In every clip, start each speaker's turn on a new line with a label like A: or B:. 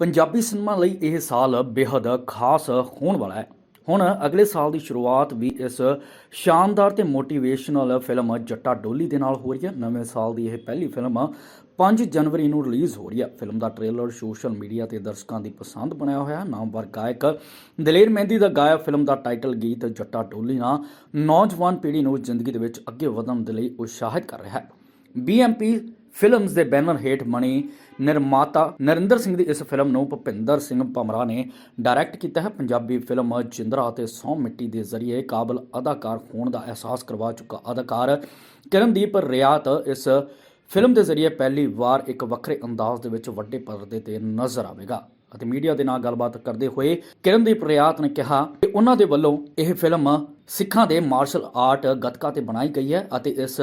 A: Punjabi cinema ਲਈ ਇਹ ਸਾਲ ਬੇहद ਖਾਸ ਹੋਣ ਵਾਲਾ ਹੈ। ਹੁਣ ਅਗਲੇ ਸਾਲ ਦੀ ਸ਼ੁਰੂਆਤ ਵੀ ਇਸ ਸ਼ਾਨਦਾਰ ਤੇ ਮੋਟੀਵੇਸ਼ਨਲ ਫਿਲਮ ਜੱਟਾ ਡੋਲੀ ਦੇ ਨਾਲ ਹੋ ਰਹੀ ਹੈ। ਨਵੇਂ ਸਾਲ ਦੀ ਇਹ ਪਹਿਲੀ ਫਿਲਮ 5 ਜਨਵਰੀ ਨੂੰ ਰਿਲੀਜ਼ ਹੋ ਰਹੀ ਹੈ। ਫਿਲਮ ਦਾ ਟ੍ਰੇਲਰ ਸੋਸ਼ਲ ਮੀਡੀਆ ਤੇ ਦਰਸ਼ਕਾਂ ਦੀ ਪਸੰਦ ਬਣਿਆ ਹੋਇਆ ਨਾਮਵਰ ਗਾਇਕ ਦਲੇਰ ਮਹਿੰਦੀ ਦਾ ਗਾਇਆ ਫਿਲਮ ਦਾ ਟਾਈਟਲ ਗੀਤ ਜੱਟਾ ਡੋਲੀ ਨਾਲ ਨੌਜਵਾਨ ਪੀੜ੍ਹੀ ਨੂੰ ਜ਼ਿੰਦਗੀ ਦੇ ਵਿੱਚ ਅੱਗੇ ਵਧਣ ਦੇ ਲਈ ਉਤਸ਼ਾਹਿਤ ਕਰ ਰਿਹਾ ਹੈ। ਬੀਐਮਪੀ ਫਿਲਮਸ ਦੇ ਬੈਨਰ ਹੇਠ ਮਣੀ ਨਿਰਮਾਤਾ ਨਰਿੰਦਰ ਸਿੰਘ ਦੀ ਇਸ ਫਿਲਮ ਨੂੰ ਭੁਪਿੰਦਰ ਸਿੰਘ ਭਮਰਾ ਨੇ ਡਾਇਰੈਕਟ ਕੀਤਾ ਹੈ। ਪੰਜਾਬੀ ਫਿਲਮ ਜਿੰਦਰਾ ਅਤੇ ਸੌ ਮਿੱਟੀ ਦੇ ਜ਼ਰੀਏ ਕਾਬਲ ਅਦਾਕਾਰ ਹੋਣ ਦਾ ਅਹਿਸਾਸ ਕਰਵਾ ਚੁੱਕਾ ਅਦਾਕਾਰ ਕਿਰਨਦੀਪ ਰਿਆਤ ਇਸ ਫਿਲਮ ਦੇ ਜ਼ਰੀਏ ਪਹਿਲੀ ਵਾਰ ਇੱਕ ਵੱਖਰੇ ਅੰਦਾਜ਼ ਦੇ ਵਿੱਚ ਵੱਡੇ ਪਰਦੇ ਤੇ ਨਜ਼ਰ ਆਵੇਗਾ। ਅਤੇ ਮੀਡੀਆ ਦੇ ਨਾਲ ਗੱਲਬਾਤ ਕਰਦੇ ਹੋਏ ਕਿਰਨਦੀਪ ਰਿਆਤ ਨੇ ਕਿਹਾ ਕਿ ਉਹਨਾਂ ਦੇ ਵੱਲੋਂ ਇਹ ਫਿਲਮ ਸਿੱਖਾਂ ਦੇ ਮਾਰਸ਼ਲ ਆਰਟ ਗੱਤਕਾ ਤੇ ਬਣਾਈ ਗਈ ਹੈ ਅਤੇ ਇਸ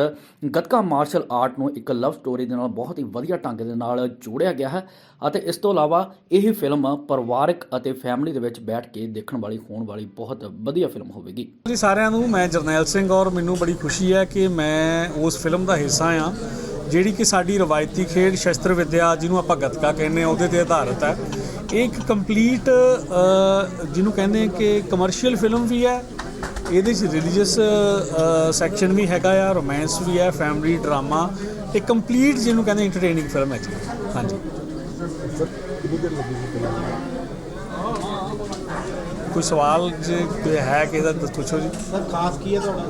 A: ਗੱਤਕਾ ਮਾਰਸ਼ਲ ਆਰਟ ਨੂੰ ਇੱਕ ਲਵ ਸਟੋਰੀ ਦੇ ਨਾਲ ਬਹੁਤ ਹੀ ਵਧੀਆ ਢੰਗ ਦੇ ਨਾਲ ਜੋੜਿਆ ਗਿਆ ਹੈ ਅਤੇ ਇਸ ਤੋਂ ਇਲਾਵਾ ਇਹ ਫਿਲਮ ਪਰਿਵਾਰਕ ਅਤੇ ਫੈਮਿਲੀ ਦੇ ਵਿੱਚ ਬੈਠ ਕੇ ਦੇਖਣ ਵਾਲੀ ਹੋਣ ਵਾਲੀ ਬਹੁਤ ਵਧੀਆ ਫਿਲਮ ਹੋਵੇਗੀ।
B: ਜੀ ਸਾਰਿਆਂ ਨੂੰ ਮੈਂ ਜਰਨੈਲ ਸਿੰਘ ਔਰ ਮੈਨੂੰ ਬੜੀ ਖੁਸ਼ੀ ਹੈ ਕਿ ਮੈਂ ਉਸ ਫਿਲਮ ਦਾ ਹਿੱਸਾ ਆ ਜਿਹੜੀ ਕਿ ਸਾਡੀ ਰਵਾਇਤੀ ਖੇਡ ਸ਼ਸਤਰ ਵਿਦਿਆ ਜਿਹਨੂੰ ਆਪਾਂ ਗੱਤਕਾ ਕਹਿੰਦੇ ਆ ਉਹਦੇ ਤੇ ਆਧਾਰਿਤ ਹੈ। ਇੱਕ ਕੰਪਲੀਟ ਜਿਹਨੂੰ ਕਹਿੰਦੇ ਆ ਕਿ ਕਮਰਸ਼ੀਅਲ ਫਿਲਮ ਵੀ ਹੈ, ਇਹਦੇ 'ਚ ਰਿਲੀਜੀਅਸ ਸੈਕਸ਼ਨ ਵੀ ਹੈਗਾ ਆ ਰੋਮਾਂਸ ਵੀ ਹੈ ਫੈਮਿਲੀ ਡਰਾਮਾ ਇਹ ਕੰਪਲੀਟ ਜਿਹਨੂੰ ਕਹਿੰਦੇ ਐਂਟਰਟੇਨਿੰਗ ਫਿਲਮ ਹੈ ਜੀ। ਹਾਂਜੀ। ਕੋਈ ਸਵਾਲ ਜੇ ਹੈ ਕਿ ਇਹਦਾ ਪੁੱਛੋ ਜੀ।
C: ਸਰ, ਖਾਸ ਕੀ ਹੈ ਤੁਹਾਡਾ?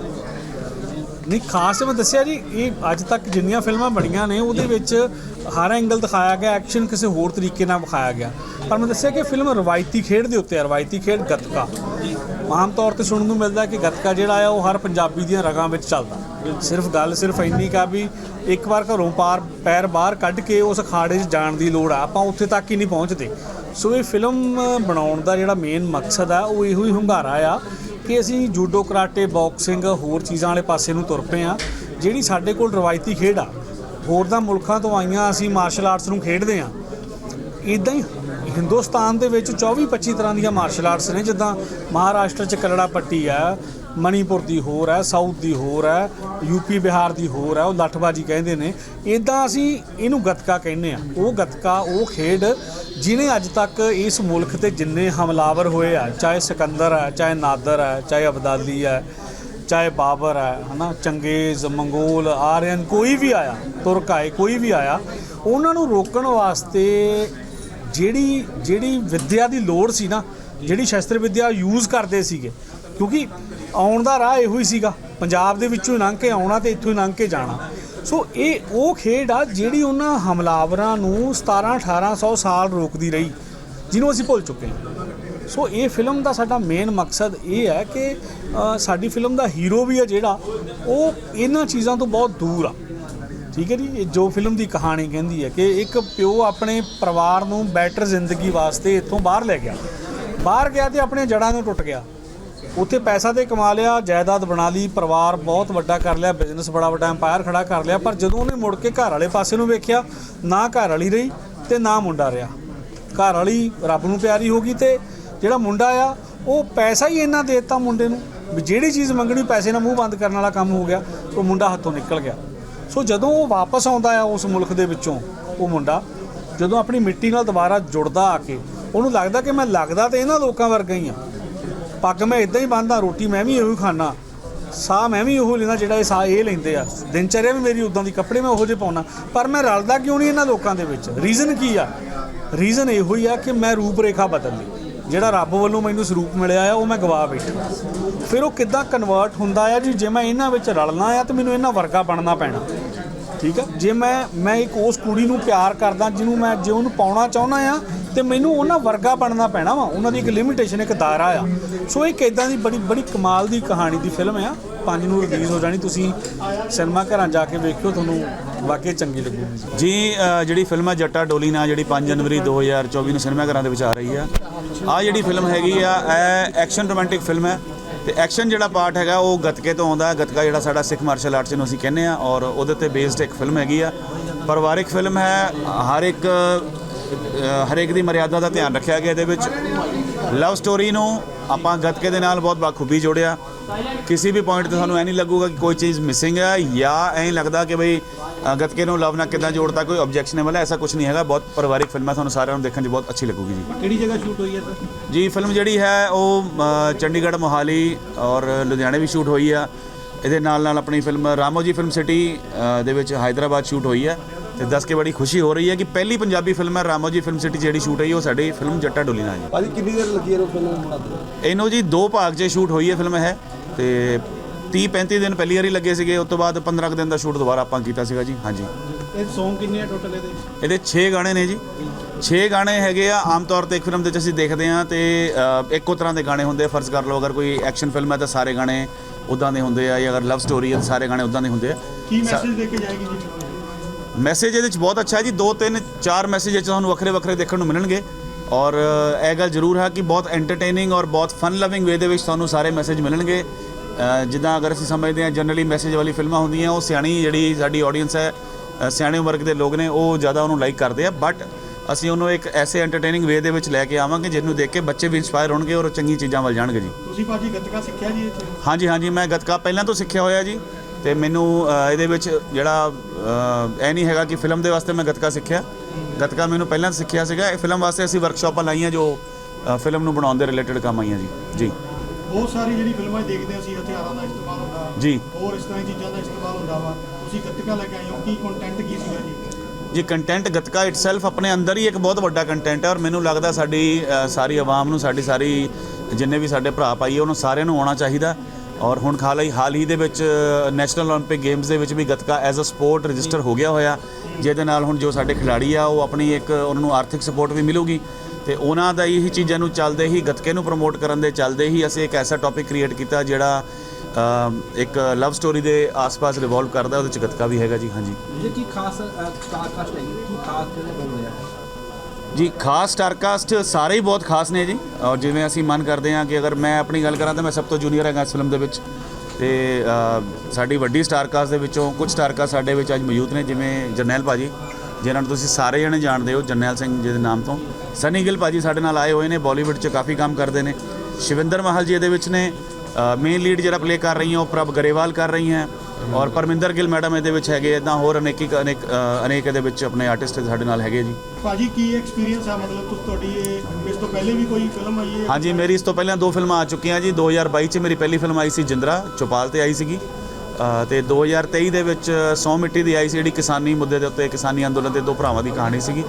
B: ਨਹੀਂ, ਖਾਸ ਮੈਂ ਦੱਸਿਆ ਜੀ, ਇਹ ਅੱਜ ਤੱਕ ਜਿੰਨੀਆਂ ਫਿਲਮਾਂ ਬਣੀਆਂ ਨੇ, ਉਹਦੇ ਵਿੱਚ ਹਰ ਐਂਗਲ ਦਿਖਾਇਆ ਗਿਆ ਐਕਸ਼ਨ ਕਿਸੇ ਹੋਰ ਤਰੀਕੇ ਨਾਲ ਵਿਖਾਇਆ ਗਿਆ। ਪਰ ਮੈਂ ਦੱਸਿਆ ਕਿ ਫਿਲਮ ਰਵਾਇਤੀ ਖੇਡ ਦੇ ਉੱਤੇ ਹੈ ਰਵਾਇਤੀ ਖੇਡ ਗੱਤਕਾ। ਆਮ ਤੌਰ ਤੇ ਸੁਣਨ ਨੂੰ ਮਿਲਦਾ ਕਿ ਗੱਤਕਾ ਜਿਹੜਾ ਆ, ਉਹ ਹਰ ਪੰਜਾਬੀ ਦੀਆਂ ਰਗਾਂ ਵਿੱਚ ਚੱਲਦਾ। ਸਿਰਫ ਗੱਲ ਸਿਰਫ ਇੰਨੀ ਕਾ ਵੀ ਇੱਕ ਵਾਰ ਘਰੋਂ ਪਾਰ, ਪੈਰ ਬਾਹਰ ਕੱਢ ਕੇ ਉਸ ਅਖਾੜੇ 'ਚ ਜਾਣ ਦੀ ਲੋੜ ਆ, ਆਪਾਂ ਉੱਥੇ ਤੱਕ ਹੀ ਨਹੀਂ ਪਹੁੰਚਦੇ। ਸੋ ਇਹ ਫਿਲਮ ਬਣਾਉਣ ਦਾ ਜਿਹੜਾ ਮੇਨ ਮਕਸਦ ਆ, ਉਹ ਇਹੋ ਹੀ ਹੁੰਗਾਰਾ ਆ ਕਿ ਅਸੀਂ ਜੂਡੋ ਕਰਾਟੇ, ਬਾਕਸਿੰਗ, ਹੋਰ ਚੀਜ਼ਾਂ ਵਾਲੇ ਪਾਸੇ ਨੂੰ ਤੁਰ ਪਏ ਆ, ਜਿਹੜੀ ਸਾਡੇ ਕੋਲ ਰਵਾਇਤੀ ਖੇਡ ਆ। ਹੋਰ ਦਾ ਮੁਲਕਾਂ ਤੋਂ ਆਈਆਂ ਅਸੀਂ ਮਾਰਸ਼ਲ ਆਰਟਸ ਨੂੰ ਖੇਡਦੇ ਆ। ਇਦਾਂ ਹੀ ਹਿੰਦੁਸਤਾਨ ਦੇ ਵਿੱਚ 24 25 ਤਰ੍ਹਾਂ ਦੀਆਂ ਮਾਰਸ਼ਲ ਆਰਟਸ ਨੇ, ਜਿੱਦਾਂ ਮਹਾਰਾਸ਼ਟਰ ਚ ਕਲੜਾ ਪੱਟੀ ਆ ਮਣੀਪੁਰ ਦੀ ਹੋਰ ਹੈ, ਸਾਊਥ ਦੀ ਹੋਰ ਹੈ ਯੂਪੀ ਬਿਹਾਰ ਦੀ ਹੋਰ ਹੈ, ਉਹ ਲੱਠਬਾਜੀ ਕਹਿੰਦੇ ਨੇ। ਇਦਾਂ ਅਸੀਂ ਇਹਨੂੰ ਗੱਤਕਾ ਕਹਿੰਦੇ ਆ ਉਹ ਗੱਤਕਾ, ਉਹ ਖੇਡ ਜਿਨੇ ਅੱਜ ਤੱਕ ਇਸ ਮੁਲਕ ਤੇ ਜਿੰਨੇ ਹਮਲਾਵਰ ਹੋਏ ਆ, ਚਾਹੇ ਸਿਕੰਦਰ ਹੈ, ਚਾਹੇ ਨਾਦਰ ਹੈ, ਚਾਹੇ ਅਬਦਾਲੀ ਹੈ, ਚਾਹੇ ਬਾਬਰ ਹੈ, ਹਨਾ, ਚੰਗੇਜ਼, ਮੰਗੋਲ, ਆਰੀਅਨ, ਕੋਈ ਵੀ ਆਇਆ, ਤੁਰਕ ਆਏ, ਕੋਈ ਵੀ ਆਇਆ, ਉਹਨਾਂ ਨੂੰ ਰੋਕਣ ਵਾਸਤੇ ਜਿਹੜੀ ਜਿਹੜੀ ਵਿੱਦਿਆ ਦੀ ਲੋੜ ਸੀ ਨਾ, ਜਿਹੜੀ ਸ਼ਸਤਰ ਵਿੱਦਿਆ ਯੂਜ਼ ਕਰਦੇ ਸੀਗੇ, ਕਿਉਂਕਿ ਆਉਣ ਦਾ ਰਾਹ ਇਹੋ ਹੀ ਸੀਗਾ। ਪੰਜਾਬ ਦੇ ਵਿੱਚੋਂ ਹੀ ਲੰਘ ਕੇ ਆਉਣਾ ਤੇ ਇੱਥੋਂ ਹੀ ਲੰਘ ਕੇ ਜਾਣਾ। ਸੋ ਇਹ ਉਹ ਖੇਡ ਆ ਜਿਹੜੀ ਉਹਨਾਂ ਹਮਲਾਵਰਾਂ ਨੂੰ 17 1800 ਸਾਲ ਰੋਕਦੀ ਰਹੀ, ਜਿਹਨੂੰ ਅਸੀਂ ਭੁੱਲ ਚੁੱਕੇ ਹਾਂ। ਸੋ ਇਹ ਫਿਲਮ ਦਾ ਸਾਡਾ ਮੇਨ ਮਕਸਦ ਇਹ ਹੈ ਕਿ ਸਾਡੀ ਫਿਲਮ ਦਾ ਹੀਰੋ ਵੀ ਹੈ ਜਿਹੜਾ, ਉਹ ਇਹਨਾਂ ਚੀਜ਼ਾਂ ਤੋਂ ਬਹੁਤ ਦੂਰ ਆ। ਠੀਕ ਹੈ ਜੀ? ਇਹ ਜੋ ਫਿਲਮ ਦੀ ਕਹਾਣੀ ਕਹਿੰਦੀ ਹੈ ਕਿ ਇੱਕ ਪਿਓ ਆਪਣੇ ਪਰਿਵਾਰ ਨੂੰ ਬੈਟਰ ਜ਼ਿੰਦਗੀ ਵਾਸਤੇ ਇੱਥੋਂ ਬਾਹਰ ਲੈ ਗਿਆ। ਬਾਹਰ ਗਿਆ ਤੇ ਆਪਣੇ ਜੜਾਂ ਨੂੰ ਟੁੱਟ ਗਿਆ। ਉੱਥੇ ਪੈਸਾ ਤੇ ਕਮਾ ਲਿਆ, ਜਾਇਦਾਦ ਬਣਾ ਲਈ, ਪਰਿਵਾਰ ਬਹੁਤ ਵੱਡਾ ਕਰ ਲਿਆ ਬਿਜ਼ਨਸ ਬੜਾ ਵੱਡਾ ਐਮਪਾਇਰ ਖੜਾ ਕਰ ਲਿਆ, ਪਰ ਜਦੋਂ ਉਹਨੇ ਮੁੜ ਕੇ ਘਰ ਵਾਲੇ ਪਾਸੇ ਨੂੰ ਵੇਖਿਆ, ਨਾ ਘਰ ਵਾਲੀ ਰਹੀ ਤੇ ਨਾ ਮੁੰਡਾ ਰਿਹਾ। ਘਰ ਵਾਲੀ ਰੱਬ ਨੂੰ ਪਿਆਰੀ ਹੋ ਗਈ ਤੇ ਜਿਹੜਾ ਮੁੰਡਾ ਆ, ਉਹ ਪੈਸਾ ਹੀ ਇੰਨਾ ਦੇਤਾ ਮੁੰਡੇ ਨੂੰ ਵੀ ਜਿਹੜੀ ਚੀਜ਼ ਮੰਗਣੀ ਪੈਸੇ ਨਾਲ ਮੂੰਹ ਬੰਦ ਕਰਨ ਵਾਲਾ ਕੰਮ ਹੋ ਗਿਆ, ਉਹ ਮੁੰਡਾ ਹੱਥੋਂ ਨਿਕਲ ਗਿਆ। ਸੋ ਜਦੋਂ ਉਹ ਵਾਪਸ ਆਉਂਦਾ ਆ ਉਸ ਮੁਲਕ ਦੇ ਵਿੱਚੋਂ, ਉਹ ਮੁੰਡਾ, ਜਦੋਂ ਆਪਣੀ ਮਿੱਟੀ ਨਾਲ ਦੁਬਾਰਾ ਜੁੜਦਾ ਆ ਕੇ, ਉਹਨੂੰ ਲੱਗਦਾ ਕਿ ਮੈਂ ਲੱਗਦਾ ਤੇ ਇਹਨਾਂ ਲੋਕਾਂ ਵਰਗਾ ਹੀ ਆ। ਪੱਗ ਮੈਂ ਇਦਾਂ ਹੀ ਬੰਨਦਾ, ਰੋਟੀ ਮੈਂ ਵੀ ਇਹੋ ਹੀ ਖਾਣਾ ਸਾਹ ਮੈਂ ਵੀ ਉਹੋ ਲੈਂਦਾ ਜਿਹੜਾ ਇਹ ਸਾਹ ਇਹ ਲੈਂਦੇ ਆ। ਦਿਨਚਰਿਆ ਵੀ ਮੇਰੀ ਉਦਾਂ ਦੀ, ਕੱਪੜੇ ਮੈਂ ਉਹੋ ਜਿਹੇ ਪਾਉਣਾ ਪਰ ਮੈਂ ਰਲਦਾ ਕਿਉਂ ਨਹੀਂ ਇਹਨਾਂ ਲੋਕਾਂ ਦੇ ਵਿੱਚ? ਰੀਜ਼ਨ ਕੀ ਆ? ਰੀਜ਼ਨ ਇਹੋ ਹੀ ਆ ਕਿ ਮੈਂ ਰੂਪ ਰੇਖਾ ਬਦਲ ਲਈ। ਜਿਹੜਾ ਰੱਬ ਵੱਲੋਂ ਮੈਨੂੰ ਸਰੂਪ ਮਿਲਿਆ ਆ, ਉਹ ਮੈਂ ਗਵਾ ਬੈਠਾ। ਫਿਰ ਉਹ ਕਿੱਦਾਂ ਕਨਵਰਟ ਹੁੰਦਾ ਆ ਜੀ? ਜੇ ਮੈਂ ਇਹਨਾਂ ਵਿੱਚ ਰਲਣਾ ਆ, ਤਾਂ ਮੈਨੂੰ ਇਹਨਾਂ ਵਰਗਾ ਬਣਨਾ ਪੈਣਾ। ਠੀਕ ਆ? ਜੇ ਮੈਂ ਮੈਂ ਇੱਕ ਉਸ ਕੁੜੀ ਨੂੰ ਪਿਆਰ ਕਰਦਾ, ਜਿਹਨੂੰ ਮੈਂ, ਜੇ ਉਹਨੂੰ ਪਾਉਣਾ ਚਾਹੁੰਦਾ ਆ, ਤੇ ਮੈਨੂੰ ਉਹਨਾਂ ਵਰਗਾ ਬਣਨਾ ਪੈਣਾ ਵਾ। ਉਹਨਾਂ ਦੀ ਇੱਕ ਲਿਮਿਟੇਸ਼ਨ ਇੱਕ ਦਾਇਰਾ ਆ। ਸੋ ਇੱਕ ਇਦਾਂ ਦੀ ਬੜੀ ਬੜੀ ਕਮਾਲ ਦੀ ਕਹਾਣੀ ਦੀ ਫਿਲਮ ਆ। ਪੰਜ ਨੂੰ ਰਿਲੀਜ਼ ਹੋ ਜਾਣੀ, ਤੁਸੀਂ ਸਿਨੇਮਾ ਘਰਾਂ ਜਾ ਕੇ ਵੇਖਿਓ, ਤੁਹਾਨੂੰ ਵਾਕਈ ਚੰਗੀ ਲੱਗੂਗੀ
D: ਜੀ ਜਿਹੜੀ ਫਿਲਮ ਹੈ ਜੱਟਾ ਡੋਲੀ ਨਾਲ, ਜਿਹੜੀ 5 ਜਨਵਰੀ 2024 ਨੂੰ ਸਿਨੇਮਾ ਘਰਾਂ ਦੇ ਵਿੱਚ ਆ ਰਹੀ ਆ। ਆ ਜਿਹੜੀ ਫਿਲਮ ਹੈਗੀ ਆ, ਇਹ ਐਕਸ਼ਨ ਰੋਮਾਂਟਿਕ ਫਿਲਮ ਹੈ। ਤੇ ਐਕਸ਼ਨ ਜਿਹੜਾ ਪਾਰਟ ਹੈਗਾ, ਉਹ ਗੱਤਕੇ ਤੋਂ ਆਉਂਦਾ ਹੈ। ਗੱਤਕਾ ਜਿਹੜਾ ਸਾਡਾ ਸਿੱਖ ਮਾਰਸ਼ਲ ਆਰਟਸ ਨੂੰ ਅਸੀਂ ਕਹਿੰਦੇ ਆ ਔਰ ਉਹਦੇ ਤੇ ਬੇਸਡ ਇੱਕ ਫਿਲਮ ਹੈਗੀ ਆ। ਪਰਿਵਾਰਿਕ ਫਿਲਮ ਹੈ। ਹਰ ਇੱਕ ਹਰੇਕ ਦੀ ਮਰਿਆਦਾ ਦਾ ਧਿਆਨ ਰੱਖਿਆ ਗਿਆ ਇਹਦੇ ਵਿੱਚ। ਲਵ ਸਟੋਰੀ ਨੂੰ ਆਪਾਂ ਗੱਤਕੇ ਦੇ ਨਾਲ ਬਹੁਤ ਬਾਖੂਬੀ ਜੋੜਿਆ। ਕਿਸੇ ਵੀ ਪੁਆਇੰਟ ਤੇ ਸਾਨੂੰ ਐ ਨਹੀਂ ਲੱਗੂਗਾ ਕਿ ਕੋਈ ਚੀਜ਼ ਮਿਸਿੰਗ ਹੈ ਜਾਂ ਐਂ ਲੱਗਦਾ ਕਿ ਭਈ ਗਤਕੇ ਨੂੰ ਲਵ ਨਾਲ ਕਿਦਾਂ ਜੋੜਦਾ ਕੋਈ ਆਬਜੈਕਸ਼ਨੇਬਲ ਹੈ ਐਸਾ ਕੁਝ ਨਹੀਂ ਹੈਗਾ। ਬਹੁਤ ਪਰਿਵਾਰਿਕ ਫਿਲਮ ਹੈ ਤੁਹਾਨੂੰ ਸਾਰਿਆਂ ਨੂੰ ਦੇਖਣ 'ਚ ਬਹੁਤ ਅੱਛੀ ਲੱਗੂਗੀ ਜੀ।
B: ਕਿਹੜੀ ਜਗ੍ਹਾ ਸ਼ੂਟ ਹੋਈ ਹੈ ਸਰ
D: ਜੀ ਫਿਲਮ ਜਿਹੜੀ ਹੈ ਉਹ ਚੰਡੀਗੜ੍ਹ ਮੋਹਾਲੀ ਔਰ ਲੁਧਿਆਣੇ ਵੀ ਸ਼ੂਟ ਹੋਈ ਆ। ਇਹਦੇ ਨਾਲ ਨਾਲ ਆਪਣੀ ਫਿਲਮ ਰਾਮੋ ਜੀ ਫਿਲਮ ਸਿਟੀ ਦੇ ਵਿੱਚ ਹਾਈਦਰਾਬਾਦ ਸ਼ੂਟ ਹੋਈ ਹੈ ਤੇ ਦੱਸ ਕੇ ਬੜੀ ਖੁਸ਼ੀ ਹੋ ਰਹੀ ਹੈ ਕਿ ਪਹਿਲੀ ਪੰਜਾਬੀ ਫਿਲਮ ਹੈ ਰਾਮੋ ਜੀ ਫਿਲਮ ਸਿਟੀ ਜਿਹੜੀ ਸ਼ੂਟ ਹੋਈ ਉਹ ਸਾਡੀ ਫਿਲਮ ਜੱਟਾ ਡੋਲੀ ਨਾਲ ਹੈ।
C: ਭਾਜੀ ਕਿੰਨੀ ਦੇਰ ਲੱਗੀ ਹੈ ਫਿਲਮ ਬਣਾਉਣ ਨੂੰ?
D: ਇਹਨੋ ਜੀ ਦੋ ਭਾਗ 'ਚ ਸ਼ੂਟ ਹੋਈ ਹੈ ਫਿਲਮ ਹੈ ਤੇ 30 35 ਦਿਨ ਪਹਿਲੀ ਵਾਰੀ ਲੱਗੇ ਸੀਗੇ ਉਸ ਤੋਂ ਬਾਅਦ 15 ਕੁ ਦਿਨ ਦਾ ਸ਼ੂਟ ਦੁਬਾਰਾ ਆਪਾਂ ਕੀਤਾ ਸੀਗਾ ਜੀ ਹਾਂਜੀ।
B: ਇਹ Song ਕਿੰਨੇ ਆ ਟੋਟਲ ਇਹਦੇ?
D: ਇਹਦੇ 6 ਗਾਣੇ ਨੇ ਜੀ। 6 ਗਾਣੇ ਹੈਗੇ ਆ ਆਮ ਤੌਰ ਤੇ ਇੱਕ ਫਿਲਮ ਦੇ ਵਿੱਚ ਅਸੀਂ ਦੇਖਦੇ ਆ ਤੇ ਅ, ਇੱਕੋ ਤਰ੍ਹਾਂ ਦੇ ਗਾਣੇ ਹੁੰਦੇ ਆ। ਫਰਜ਼ ਕਰ ਲਓ ਅਗਰ ਕੋਈ ਐਕਸ਼ਨ ਫਿਲਮ ਹੈ ਤਾਂ ਸਾਰੇ ਗਾਣੇ ਉਦਾਂ ਦੇ ਹੁੰਦੇ ਆ ਜਾਂ ਅਗਰ ਲਵ ਸਟੋਰੀ ਹੈ ਤਾਂ ਸਾਰੇ ਗਾਣੇ ਉਦਾਂ ਦੇ ਹੁੰਦੇ ਆ।
B: ਕੀ ਮੈਸੇਜ ਦੇ ਕੇ ਜਾਏਗੀ ਜੀ?
D: ਮੈਸੇਜ ਇਹਦੇ ਵਿੱਚ ਬਹੁਤ ਅੱਛਾ ਹੈ ਜੀ ਦੋ ਤਿੰਨ ਚਾਰ ਮੈਸੇਜ ਇਹ 'ਚ ਤੁਹਾਨੂੰ ਵੱਖਰੇ ਵੱਖਰੇ ਦੇਖਣ ਨੂੰ ਮਿਲਣਗੇ। ਔਰ ਅ, ਇਹ ਗੱਲ ਜ਼ਰੂਰ ਹੈ ਕਿ ਬਹੁਤ ਐਂਟਰਟੇਨਿੰਗ ਔਰ ਬਹੁਤ ਫਨ ਲਵਿੰਗ ਵੇ ਦੇ ਵਿੱਚ ਤੁਹਾਨੂੰ ਸਾਰੇ ਮੈਸੇਜ ਮਿਲਣਗੇ। ਜਿੱਦਾਂ ਅਗਰ ਅਸੀਂ ਸਮਝਦੇ ਹਾਂ ਜਨਰਲੀ ਮੈਸੇਜ ਵਾਲੀ ਫਿਲਮਾਂ ਹੁੰਦੀਆਂ ਉਹ ਸਿਆਣੀ ਜਿਹੜੀ ਸਾਡੀ ਆਡੀਅנס ਹੈ ਸਿਆਣੇ ਵਰਗ ਦੇ ਲੋਕ ਨੇ ਉਹ ਜ਼ਿਆਦਾ ਉਹਨੂੰ ਲਾਈਕ ਕਰਦੇ ਆ। ਬਟ ਅਸੀਂ ਉਹਨੂੰ ਇੱਕ ਐਸੇ ਐਂਟਰਟੇਨਿੰਗ ਵੇ ਦੇ ਵਿੱਚ ਲੈ ਕੇ ਆਵਾਂਗੇ ਜਿਹਨੂੰ ਦੇਖ ਕੇ ਬੱਚੇ ਵੀ ਇੰਸਪਾਇਰ ਹੋਣਗੇ ਔਰ ਚੰਗੀ ਚੀਜ਼ਾਂ ਵੱਲ ਜਾਣਗੇ ਜੀ।
B: ਤੁਸੀਂ ਭਾਜੀ ਗੱਤਕਾ ਸਿੱਖਿਆ ਜੀ ਇੱਥੇ?
D: ਹਾਂਜੀ ਹਾਂਜੀ ਮੈਂ ਗੱਤਕਾ ਪਹਿਲਾਂ ਤੋਂ ਸਿੱਖਿਆ ਹੋਇਆ ਜੀ। ਤੇ ਮੈਨੂੰ ਇਹਦੇ ਵਿੱਚ ਜਿਹੜਾ ਇਹ ਨਹੀਂ ਹੈਗਾ ਕਿ ਫਿਲਮ ਦੇ ਵਾਸਤੇ ਮੈਂ ਗੱਤਕਾ ਸਿੱਖਿਆ। ਗੱਤਕਾ ਮੈਨੂੰ ਪਹਿਲਾਂ ਸਿੱਖਿਆ ਸੀਗਾ। ਇਹ ਫਿਲਮ ਵਾਸਤੇ ਅਸੀਂ ਵਰਕਸ਼ਾਪਾਂ ਲਾਈਆਂ ਜੋ ਫਿਲਮ ਨੂੰ ਬਣਾਉਣ ਦੇ ਰਿਲੇਟਡ ਕੰਮ ਆਈਆਂ ਜੀ। ਜੀ।
E: ਬਹੁਤ ਸਾਰੀ ਜਿਹੜੀ ਫਿਲਮਾਂ 'ਚ ਦੇਖਦੇ ਹਾਂ ਅਸੀਂ ਹਥਿਆਰਾਂ ਦਾ ਇਸਤੇਮਾਲ ਹੁੰਦਾ
D: ਜੀ
E: ਹੋਰ ਇਸ ਤਰ੍ਹਾਂ ਦੀ ਚੀਜ਼ਾਂ ਦਾ ਇਸਤੇਮਾਲ ਹੁੰਦਾ ਵਾ ਤੁਸੀਂ ਗੱਤਕਾ ਲੈ ਕੇ ਆਏ ਹੋ ਕੀ ਕੰਟੈਂਟ ਕੀ ਸੀਗਾ ਜੀ
D: ਜੀ ਕੰਟੈਂਟ ਗੱਤਕਾ ਇਟਸੈਲਫ ਆਪਣੇ ਅੰਦਰ ਹੀ ਇੱਕ ਬਹੁਤ ਵੱਡਾ ਕੰਟੈਂਟ ਹੈ ਔਰ ਮੈਨੂੰ ਲੱਗਦਾ ਸਾਡੀ ਅ, ਸਾਰੀ ਆਵਾਮ ਨੂੰ ਸਾਡੀ ਸਾਰੀ ਜਿੰਨੇ ਵੀ ਸਾਡੇ ਭਰਾ ਭਾਈ ਹੈ, ਉਹਨਾਂ ਸਾਰਿਆਂ ਨੂੰ ਆਉਣਾ ਚਾਹੀਦਾ ਔਰ ਹੁਣ ਖਾਲ ਹੀ ਹਾਲ ਹੀ ਦੇ ਵਿੱਚ ਨੈਸ਼ਨਲ 올림픽 ਗੇਮਸ ਦੇ ਵਿੱਚ ਵੀ gatka as a sport register ਹੋ ਗਿਆ ਹੋਇਆ ਜਿਹਦੇ ਨਾਲ ਹੁਣ ਜੋ ਸਾਡੇ ਖਿਡਾਰੀ ਆ ਉਹ ਆਪਣੀ ਇੱਕ ਉਹਨਾਂ ਨੂੰ ਆਰਥਿਕ ਸਪੋਰਟ ਵੀ ਮਿਲੂਗੀ ਤੇ ਉਹਨਾਂ ਦਾ ਇਹੀ ਚੀਜ਼ਾਂ ਨੂੰ ਚੱਲਦੇ ਹੀ ਗੱਤਕੇ ਨੂੰ ਪ੍ਰਮੋਟ ਕਰਨ ਦੇ ਚੱਲਦੇ ਹੀ ਅਸੀਂ ਇੱਕ ਐਸਾ ਟੌਪਿਕ ਕ੍ਰੀਏਟ ਕੀਤਾ ਜਿਹੜਾ ਇੱਕ ਲਵ ਸਟੋਰੀ ਦੇ ਆਸ-ਪਾਸ ਰਿਵੋਲਵ ਕਰਦਾ ਉਹਦੇ ਚ ਗੱਤਕਾ ਵੀ ਹੈਗਾ ਜੀ ਹਾਂਜੀ।
C: ਜੇ ਕੀ ਖਾਸ ਸਟਾਰ ਕਾਸਟ ਹੈਗੀ? ਕੀ ਖਾਸ ਕਿਹਨੇ ਬਣ ਰਿਹਾ
D: ਜੀ ਖਾਸ ਸਟਾਰਕਾਸਟ ਸਾਰੇ ਹੀ ਬਹੁਤ ਖਾਸ ਨੇ ਜੀ। ਔਰ ਜਿਵੇਂ ਅਸੀਂ ਮਨ ਕਰਦੇ ਹਾਂ ਕਿ ਅਗਰ ਮੈਂ ਆਪਣੀ ਗੱਲ ਕਰਾਂ ਤਾਂ ਮੈਂ ਸਭ ਤੋਂ ਜੂਨੀਅਰ ਹੈਗਾ ਇਸ ਫਿਲਮ ਦੇ ਵਿੱਚ। ਤੇ ਸਾਡੀ ਵੱਡੀ ਸਟਾਰਕਾਸਟ ਦੇ ਵਿੱਚੋਂ ਕੁਝ ਸਟਾਰਕਾਸਟ ਸਾਡੇ ਵਿੱਚ ਅੱਜ ਮੌਜੂਦ ਨੇ ਜਿਵੇਂ ਜਰਨੈਲ ਭਾਜੀ ਜਿਨ੍ਹਾਂ ਨੂੰ ਤੁਸੀਂ ਸਾਰੇ ਜਣੇ ਜਾਣਦੇ ਹੋ ਜਰਨੈਲ ਸਿੰਘ ਜੀ ਦੇ ਨਾਮ ਤੋਂ। ਸਨੀ ਗਿੱਲ ਭਾਜੀ ਸਾਡੇ ਨਾਲ ਆਏ ਹੋਏ ਨੇ ਬਾਲੀਵੁੱਡ 'ਚ ਕਾਫੀ ਕੰਮ ਕਰਦੇ ਨੇ। ਸ਼ਿਵਿੰਦਰ ਮਹਲ ਜੀ ਇਹਦੇ ਵਿੱਚ ਨੇ ਮੇਨ ਲੀਡ ਜਿਹੜਾ ਪਲੇ ਕਰ ਰਹੀ ਹੈ ਉਹ ਪ੍ਰਭ ਗਰੇਵਾਲ ਕਰ ਰਹੀ ਹੈ। ਔਰ ਪਰਮਿੰਦਰ ਗਿੱਲ ਮੈਡਮ ਇਹਦੇ ਵਿੱਚ ਹੈਗੇ ਇਦਾਂ ਹੋਰ ਅਨੇਕੀ ਅਨੇਕ ਅਨੇਕ ਇਹਦੇ ਵਿੱਚ ਆਪਣੇ ਆਰਟਿਸਟ ਸਾਡੇ ਨਾਲ ਹੈਗੇ ਜੀ।
E: ਭਾਜੀ ਕੀ ਐਕਸਪੀਰੀਅੰਸ ਆ? ਮਤਲਬ ਤੁਸੀਂ ਤੁਹਾਡੀ ਇਸ ਤੋਂ ਪਹਿਲੇ ਵੀ ਕੋਈ ਫਿਲਮ ਆਈ ਹੈ?
D: ਹਾਂਜੀ ਮੇਰੀ ਇਸ ਤੋਂ ਪਹਿਲਾਂ ਦੋ ਫਿਲਮਾਂ ਆ ਚੁੱਕੀਆਂ ਜੀ। 2022 ਚ ਮੇਰੀ ਪਹਿਲੀ ਫਿਲਮ ਆਈ ਸੀ ਜਿੰਦਰਾ ਚੌਪਾਲ ਤੇ ਆਈ ਸੀਗੀ। ਤੇ 2023 ਦੇ ਵਿੱਚ ਸੌ ਮਿੱਟੀ ਦੀ ਆਈ ਸੀ ਜਿਹੜੀ ਕਿਸਾਨੀ ਮੁੱਦੇ ਦੇ ਉੱਤੇ ਕਿਸਾਨੀ ਅੰਦੋਲਨ ਦੇ ਦੋ ਭਰਾਵਾਂ ਦੀ ਕਹਾਣੀ ਸੀਗੀ।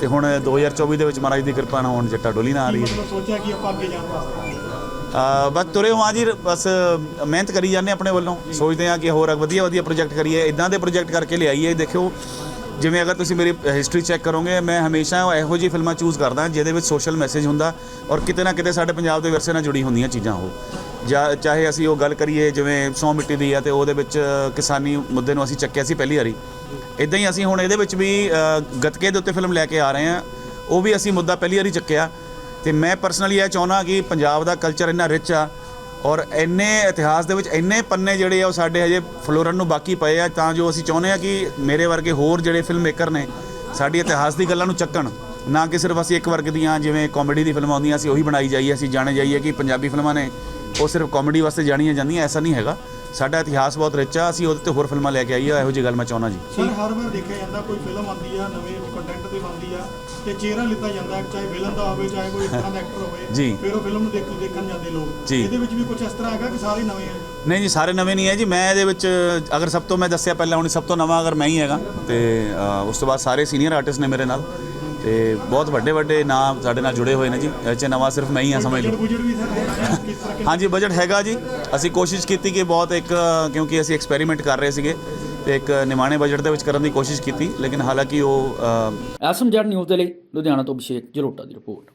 D: ਤੇ ਹੁਣ 2024 ਦੇ ਵਿੱਚ ਮਹਾਰਾਜ ਦੀ ਕਿਰਪਾ ਨਾਲ ਹੁਣ ਜੱਟਾ ਡੋਲੀ ਨਾਲ ਆ ਰਹੀ ਹੈ।
E: ਸੋਚਿਆ ਕਿ ਆਪਾਂ ਅੱਗੇ ਜਾਣ ਵਾਸਤੇ।
D: ਬਸ ਤੁਰੇ ਹਾਂ ਜੀ ਬਸ ਮਿਹਨਤ ਕਰੀ ਜਾਂਦੇ ਆਪਣੇ ਵੱਲੋਂ। ਸੋਚਦੇ ਹਾਂ ਕਿ ਹੋਰ ਵਧੀਆ ਵਧੀਆ ਪ੍ਰੋਜੈਕਟ ਕਰੀਏ ਇਦਾਂ ਦੇ ਪ੍ਰੋਜੈਕਟ ਕਰਕੇ ਲਿਆਈਏ। ਦੇਖਿਓ ਜਿਵੇਂ ਅਗਰ ਤੁਸੀਂ ਮੇਰੀ ਹਿਸਟਰੀ ਚੈੱਕ ਕਰੋਗੇ ਮੈਂ ਹਮੇਸ਼ਾ ਇਹੋ ਜਿਹੀ ਫਿਲਮਾਂ ਚੂਜ਼ ਕਰਦਾ ਜਿਹਦੇ ਵਿੱਚ ਸੋਸ਼ਲ ਮੈਸੇਜ ਹੁੰਦਾ ਔਰ ਕਿਤੇ ਨਾ ਕਿਤੇ ਸਾਡੇ ਪੰਜਾਬ ਦੇ ਵਿਰਸੇ ਨਾਲ ਜੁੜੀ ਹੁੰਦੀਆਂ ਚੀਜ਼ਾਂ ਉਹ। ਜਾਂ ਚਾਹੇ ਅਸੀਂ ਉਹ ਗੱਲ ਕਰੀਏ ਜਿਵੇਂ ਸੌ ਮਿੱਟੀ ਦੀ ਆ ਤੇ ਉਹਦੇ ਵਿੱਚ ਕਿਸਾਨੀ ਮੁੱਦੇ ਨੂੰ ਅਸੀਂ ਚੱਕਿਆ ਸੀ ਪਹਿਲੀ ਵਾਰੀ। ਇਦਾਂ ਹੀ ਅਸੀਂ ਹੁਣ ਇਹਦੇ ਵਿੱਚ ਵੀ ਅ, ਗੱਤਕੇ ਦੇ ਉੱਤੇ ਫਿਲਮ ਲੈ ਕੇ ਆ ਰਹੇ ਹਾਂ। ਉਹ ਵੀ ਅਸੀਂ ਮੁੱਦਾ ਪਹਿਲੀ ਵਾਰੀ ਚੱਕਿਆ। ਤੇ ਮੈਂ ਪਰਸਨਲੀ ਇਹ ਚਾਹੁੰਦਾ ਕਿ ਪੰਜਾਬ ਦਾ ਕਲਚਰ ਇੰਨਾ ਰਿਚ ਆ ਔਰ ਇੰਨੇ ਇਤਿਹਾਸ ਦੇ ਵਿੱਚ ਇੰਨੇ ਪੰਨੇ ਜਿਹੜੇ ਆ ਉਹ ਸਾਡੇ ਹਜੇ ਫਲੋਰਨ ਨੂੰ ਬਾਕੀ ਪਏ ਆ ਤਾਂ ਜੋ ਅਸੀਂ ਚਾਹੁੰਦੇ ਆ ਕਿ ਮੇਰੇ ਵਰਗੇ ਹੋਰ ਜਿਹੜੇ ਫਿਲਮ ਮੇਕਰ ਨੇ ਸਾਡੀ ਇਤਿਹਾਸ ਦੀ ਗੱਲਾਂ ਨੂੰ ਚੱਕਣ। ਨਾ ਕਿ ਸਿਰਫ ਅਸੀਂ ਇੱਕ ਵਰਗ ਦੀਆਂ ਜਿਵੇਂ ਕਾਮੇਡੀ ਦੀ ਫਿਲਮਾਂ ਆਉਂਦੀਆਂ ਅਸੀਂ ਉਹੀ ਬਣਾਈ ਜਾਈਏ ਅਸੀਂ ਜਾਣੇ ਜਾਈਏ ਕਿ ਪੰਜਾਬੀ ਫਿਲਮਾਂ ਨੇ ਉਹ ਸਿਰਫ ਕਾਮੇਡੀ ਵਾਸਤੇ ਜਾਣੀਆਂ ਜਾਂਦੀਆਂ ਐਸਾ ਨਹੀਂ ਹੈਗਾ। ਸਾਡਾ ਇਤਿਹਾਸ ਬਹੁਤ ਰਿਚ ਆ ਅਸੀਂ ਉਹਦੇ ਤੇ ਹੋਰ ਫਿਲਮਾਂ ਲੈ ਕੇ ਆਈਏ ਇਹੋ ਜਿਹੀ ਗੱਲ ਮੈਂ ਚਾਹੁੰਦਾ ਜੀ।
E: ਸਰ ਹਰ ਵਾਰ ਦੇਖਿਆ ਜਾਂਦਾ ਕੋਈ ਫਿਲਮ ਆਉਂਦੀ ਆ ਨਵੇਂ ਕੰਟੈਂਟ ਤੇ ਬਣਦੀ ਆ ਤੇ ਚਿਹਰਾ ਲਿੱਤਾ ਜਾਂਦਾ ਚਾਹੇ ਵਿਲਨ ਦਾ ਹੋਵੇ ਚਾਹੇ ਕੋਈ ਦਾ ਐਕਟਰ ਹੋਵੇ
D: ਜੀ।
E: ਫਿਰ ਉਹ ਫਿਲਮ ਨੂੰ ਦੇਖ ਦੇਖਣ ਜਾਂਦੇ ਲੋਕ।
D: ਜੀ।
E: ਇਹਦੇ ਵਿੱਚ ਵੀ ਕੁਝ ਇਸ ਤਰ੍ਹਾਂ ਹੈਗਾ ਕਿ ਸਾਰੇ ਨਵੇਂ ਆ?
D: ਨਹੀਂ ਜੀ ਸਾਰੇ ਨਵੇਂ ਨਹੀਂ ਹੈ ਜੀ। ਮੈਂ ਇਹਦੇ ਵਿੱਚ ਅਗਰ ਸਭ ਤੋਂ ਮੈਂ ਦੱਸਿਆ ਪਹਿਲਾਂ ਹੁਣ ਸਭ ਤੋਂ ਨਵਾਂ ਅਗਰ ਮੈਂ ਹੀ ਹੈਗਾ ਤੇ ਉਸ ਤੋਂ ਬਾਅਦ ਸਾਰੇ ਸੀਨੀਅਰ ਆਰਟਿਸਟ ਨੇ ਮੇਰੇ ਨਾਲ। ਤੇ ਬਹੁਤ ਵੱਡੇ ਵੱਡੇ ਨਾਮ ਸਾਡੇ ਨਾਲ ਜੁੜੇ ਹੋਏ ਨੇ ਜੀ। ਇਹ 'ਚ ਨਵਾਂ ਸਿਰਫ ਮੈਂ ਹੀ ਹਾਂ, ਸਮਝ
E: ਬਜਟ
D: ਲਓ। ਹਾਂਜੀ ਬਜਟ ਹੈਗਾ ਜੀ। ਅਸੀਂ ਕੋਸ਼ਿਸ਼ ਕੀਤੀ ਕਿ ਬਹੁਤ ਇੱਕ, ਕਿਉਂਕਿ ਅਸੀਂ ਐਕਸਪੈਰੀਮੈਂਟ ਕਰ ਰਹੇ ਸੀਗੇ ਤੇ ਇੱਕ ਨਿਮਾਣੇ ਬਜਟ ਦੇ ਵਿੱਚ ਕਰਨ ਦੀ ਕੋਸ਼ਿਸ਼ ਕੀਤੀ, ਲੇਕਿਨ ਹਾਲਾਂਕਿ ਉਹ
A: ਐਸਐਮਜੈਡ ਨਿਊਜ਼ ਦੇ ਲਈ ਲੁਧਿਆਣਾ ਤੋਂ ਅਭਿਸ਼ੇਕ ਜਲੋਟਾ ਦੀ ਰਿਪੋਰਟ।